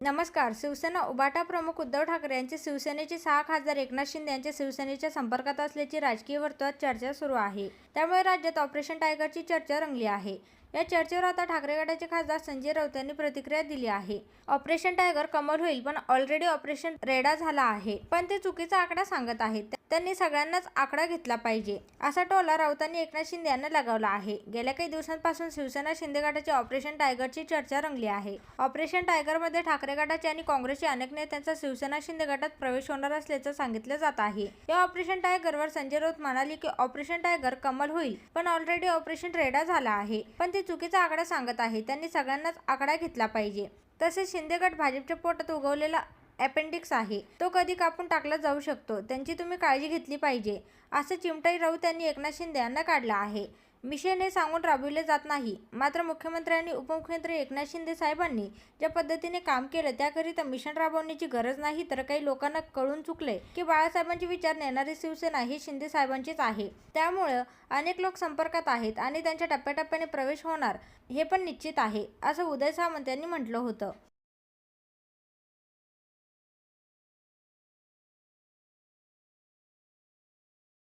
नमस्कार. शिवसेना उबाटा प्रमुख उद्धव ठाकरे यांचे शिवसेनेचे सहा खासदार एकनाथ शिंदे यांच्या शिवसेनेच्या संपर्कात असल्याची राजकीय वर्तुळात चर्चा सुरू आहे. त्यामुळे राज्यात ऑपरेशन टायगरची चर्चा रंगली आहे. या चर्चेवर आता ठाकरे गटाचे खासदार संजय राऊत यांनी प्रतिक्रिया दिली आहे. ऑपरेशन टायगर कमल होईल पण ऑलरेडी ऑपरेशन रेडा झाला आहे. पण ते चुकीचा आकडा सांगत आहेत. त्यांनी सगळ्यांनाच आकडा घेतला पाहिजे असा टोला राऊतांनी एकनाथ शिंदे यांना लगावला आहे. गेल्या काही दिवसांपासून शिवसेना शिंदे गटाची ऑपरेशन टायगरची चर्चा रंगली आहे. ऑपरेशन टायगरमध्ये ठाकरे गटाचे आणि काँग्रेसचे अनेक नेत्यांचा शिवसेना शिंदे गटात प्रवेश होणार असल्याचं सांगितलं जात आहे. या ऑपरेशन टायगरवर संजय राऊत म्हणाले की ऑपरेशन टायगर कमल होईल पण ऑलरेडी ऑपरेशन रेडा झाला आहे. पण ते चुकीचा आकडा सांगत आहे त्यांनी सगळ्यांनाच आकडा घेतला पाहिजे. तसेच शिंदेगट भाजपच्या पोटात उगवलेला अपेंडिक्स आहे. तो कधी कापून टाकला जाऊ शकतो त्यांची तुम्ही काळजी घेतली पाहिजे असं चिमटाई राऊत यांनी एकनाथ शिंदे यांना काढला आहे. मिशन हे सांगून राबविले जात नाही. मात्र मुख्यमंत्री आणि उपमुख्यमंत्री एकनाथ शिंदे साहेबांनी ज्या पद्धतीने काम केलं त्याकरिता मिशन राबवण्याची गरज नाही तर काही लोकांना कळून चुकले की बाळासाहेबांचे विचार नेणारी शिवसेना ही शिंदे साहेबांचीच आहे. त्यामुळं अनेक लोक संपर्कात आहेत आणि त्यांच्या टप्प्याटप्प्याने प्रवेश होणार हे पण निश्चित आहे असं उदय सामंत यांनी म्हटलं होतं.